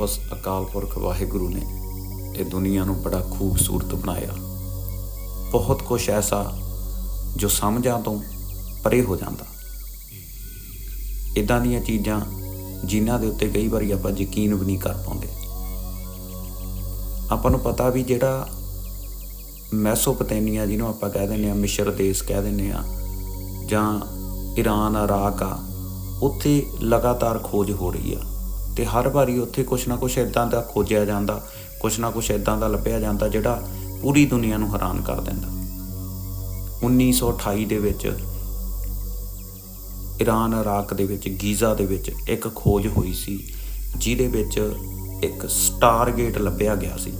ਉਸ ਅਕਾਲ ਪੁਰਖ ਵਾਹਿਗੁਰੂ ਨੇ ਇਹ ਦੁਨੀਆ ਨੂੰ ਬੜਾ ਖੂਬਸੂਰਤ ਬਣਾਇਆ। ਬਹੁਤ ਕੁਝ ਐਸਾ ਜੋ ਸਮਝਾਂ ਤੋਂ ਪਰੇ ਹੋ ਜਾਂਦਾ। ਇਦਾਂ ਦੀਆਂ ਚੀਜ਼ਾਂ ਜਿਨ੍ਹਾਂ ਦੇ ਉੱਤੇ ਕਈ ਵਾਰੀ ਆਪਾਂ ਯਕੀਨ ਵੀ ਨਹੀਂ ਕਰ ਪਾਉਂਦੇ। ਆਪਾਂ ਨੂੰ ਪਤਾ ਵੀ ਜਿਹੜਾ ਮੈਸੋਪੋਟੇਮੀਆ ਜਿਹਨੂੰ ਆਪਾਂ ਕਹਿ ਦਿੰਦੇ ਆ ਮਿਸ਼ਰ ਦੇਸ਼ ਕਹਿ ਦਿੰਦੇ ਆ ਜਾਂ ਈਰਾਨ ਇਰਾਕ ਆ, ਉੱਥੇ ਲਗਾਤਾਰ ਖੋਜ ਹੋ ਰਹੀ ਆ। ਤੇ ਹਰ ਵਾਰੀ ਉੱਥੇ ਕੁਛ ਨਾ ਕੁਛ ਇਦਾਂ ਦਾ ਖੋਜਿਆ ਜਾਂਦਾ, ਕੁਛ ਨਾ ਕੁਛ ਇਦਾਂ ਦਾ ਲੱਭਿਆ ਜਾਂਦਾ ਜਿਹੜਾ ਪੂਰੀ ਦੁਨੀਆ ਨੂੰ ਹੈਰਾਨ ਕਰ ਦਿੰਦਾ। 1928 ਦੇ ਵਿੱਚ ਈਰਾਨ ਇਰਾਕ ਦੇ ਵਿੱਚ, ਗੀਜ਼ਾ ਦੇ ਵਿੱਚ ਇੱਕ ਖੋਜ ਹੋਈ ਸੀ, ਜਿਹਦੇ ਵਿੱਚ ਇੱਕ ਸਟਾਰ ਗੇਟ ਲੱਭਿਆ ਗਿਆ ਸੀ।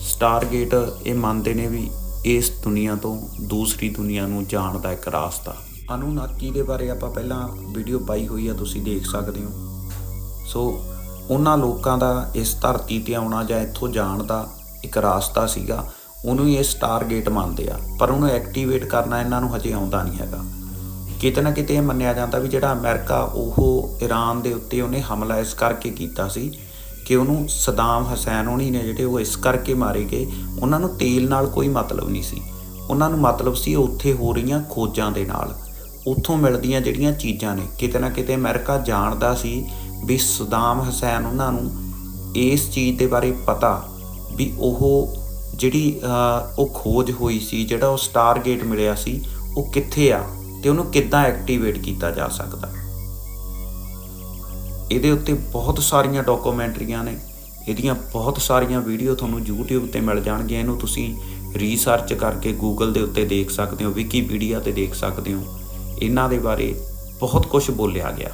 ਸਟਾਰ ਗੇਟ ਇਹ ਮੰਨਦੇ ਨੇ ਵੀ ਇਸ ਦੁਨੀਆ ਤੋਂ ਦੂਸਰੀ ਦੁਨੀਆ ਨੂੰ ਜਾਣ ਦਾ ਇੱਕ ਰਾਸਤਾ। ਅਨੁਨਾਕੀ ਦੇ ਬਾਰੇ ਆਪਾਂ ਪਹਿਲਾਂ ਵੀਡੀਓ ਪਾਈ ਹੋਈ ਆ, ਤੁਸੀਂ ਦੇਖ ਸਕਦੇ ਹੋ। ਸੋ ਉਹਨਾਂ ਲੋਕਾਂ ਦਾ ਇਸ ਧਰਤੀ ਤੇ ਆਉਣਾ ਜਾਂ ਇੱਥੋਂ ਜਾਣ ਦਾ ਇੱਕ ਰਾਸਤਾ ਸੀਗਾ, ਉਹਨੂੰ ਹੀ ਇਹ ਸਟਾਰ ਗੇਟ ਮੰਨਦੇ ਆ, ਪਰ ਉਹਨੂੰ ਐਕਟੀਵੇਟ ਕਰਨਾ ਇਹਨਾਂ ਨੂੰ ਹਜੇ ਆਉਂਦਾ ਨਹੀਂ ਹੈਗਾ। ਕਿਤੇ ਨਾ ਕਿਤੇ ਇਹ ਮੰਨਿਆ ਜਾਂਦਾ ਵੀ ਜਿਹੜਾ ਅਮਰੀਕਾ, ਉਹ ਈਰਾਨ ਦੇ ਉੱਤੇ ਉਹਨੇ ਹਮਲਾ ਇਸ ਕਰਕੇ ਕੀਤਾ ਸੀ ਕਿ ਉਹਨੂੰ ਸਦਾਮ ਹਸੈਨ ਹੋਣੀ ਨੇ ਜਿਹੜੇ ਉਹ ਇਸ ਕਰਕੇ ਮਾਰੇ ਗਏ, ਉਹਨਾਂ ਨੂੰ ਤੇਲ ਨਾਲ ਕੋਈ ਮਤਲਬ ਨਹੀਂ ਸੀ। ਉਹਨਾਂ ਨੂੰ ਮਤਲਬ ਸੀ ਉੱਥੇ ਹੋ ਰਹੀਆਂ ਖੋਜਾਂ ਦੇ ਨਾਲ। ਉੱਥੋਂ ਮਿਲਦੀਆਂ ਜਿਹੜੀਆਂ ਚੀਜ਼ਾਂ ਨੇ, ਕਿਤੇ ਨਾ ਕਿਤੇ ਅਮਰੀਕਾ ਜਾਣਦਾ ਸੀ ਵੀ ਸਦਾਮ ਹਸੈਨ ਉਹਨਾਂ ਨੂੰ ਇਸ ਚੀਜ਼ ਦੇ ਬਾਰੇ ਪਤਾ ਵੀ ਉਹ ਜਿਹੜੀ ਉਹ ਖੋਜ ਹੋਈ ਸੀ, ਜਿਹੜਾ ਉਹ ਸਟਾਰਗੇਟ ਮਿਲਿਆ ਸੀ, ਉਹ ਕਿੱਥੇ ਆ ਤੇ ਉਹਨੂੰ ਕਿੱਦਾਂ ਐਕਟੀਵੇਟ ਕੀਤਾ ਜਾ ਸਕਦਾ। ਇਹਦੇ ਉੱਤੇ ਬਹੁਤ ਸਾਰੀਆਂ ਡਾਕੂਮੈਂਟਰੀਆਂ ਨੇ। ਇਹਦੀਆਂ ਬਹੁਤ ਸਾਰੀਆਂ ਵੀਡੀਓ ਤੁਹਾਨੂੰ YouTube ਤੇ ਮਿਲ ਜਾਣਗੀਆਂ। ਇਹਨੂੰ ਤੁਸੀਂ ਰੀਸਰਚ ਕਰਕੇ Google ਦੇ ਉੱਤੇ ਦੇਖ ਸਕਦੇ ਹੋ ਵਿਕੀਪੀਡੀਆ ਤੇ ਦੇਖ ਸਕਦੇ ਹੋ। ਇਹਨਾਂ ਦੇ ਬਾਰੇ ਬਹੁਤ ਕੁਝ ਬੋਲਿਆ ਗਿਆ।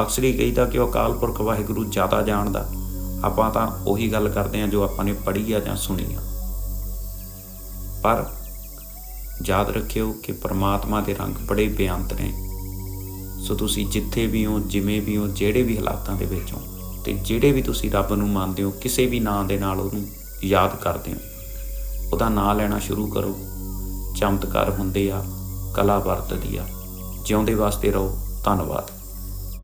ਅਕਸਰ ਹੀ ਕਹੀਦਾ ਕਿ ਉਹ ਅਕਾਲ ਪੁਰਖ ਵਾਹਿਗੁਰੂ ਜ਼ਿਆਦਾ ਜਾਣਦਾ। ਆਪਾਂ ਤਾਂ ਉਹੀ ਗੱਲ ਕਰਦੇ ਹਾਂ ਜੋ ਆਪਾਂ ਨੇ ਪੜ੍ਹੀ ਆ ਜਾਂ ਸੁਣੀ ਆ। ਪਰ ਯਾਦ ਰੱਖਿਓ ਕਿ ਪ੍ਰਮਾਤਮਾ ਦੇ ਰੰਗ ਬੜੇ ਬੇਅੰਤ ਨੇ। ਸੋ ਤੁਸੀਂ ਜਿੱਥੇ ਵੀ ਹੋ, ਜਿਵੇਂ ਵੀ ਹੋ, ਜਿਹੜੇ ਵੀ ਹਾਲਾਤਾਂ ਦੇ ਵਿੱਚ ਹੋ, ਤੇ ਜਿਹੜੇ ਵੀ ਤੁਸੀਂ ਰੱਬ ਨੂੰ ਮੰਨਦੇ ਹੋ, ਕਿਸੇ ਵੀ ਨਾਂ ਦੇ ਨਾਲ ਉਹਨੂੰ ਯਾਦ ਕਰਦੇ ਹੋ। ਉਹਦਾ ਨਾਂ ਲੈਣਾ ਸ਼ੁਰੂ ਕਰੋ। ਚਮਤਕਾਰ ਹੁੰਦੇ ਆ, ਕਲਾ ਵਰਤਦੀ ਆ। ਜਿਉਂਦੇ ਵਾਸਤੇ ਰਹੋ। ਧੰਨਵਾਦ।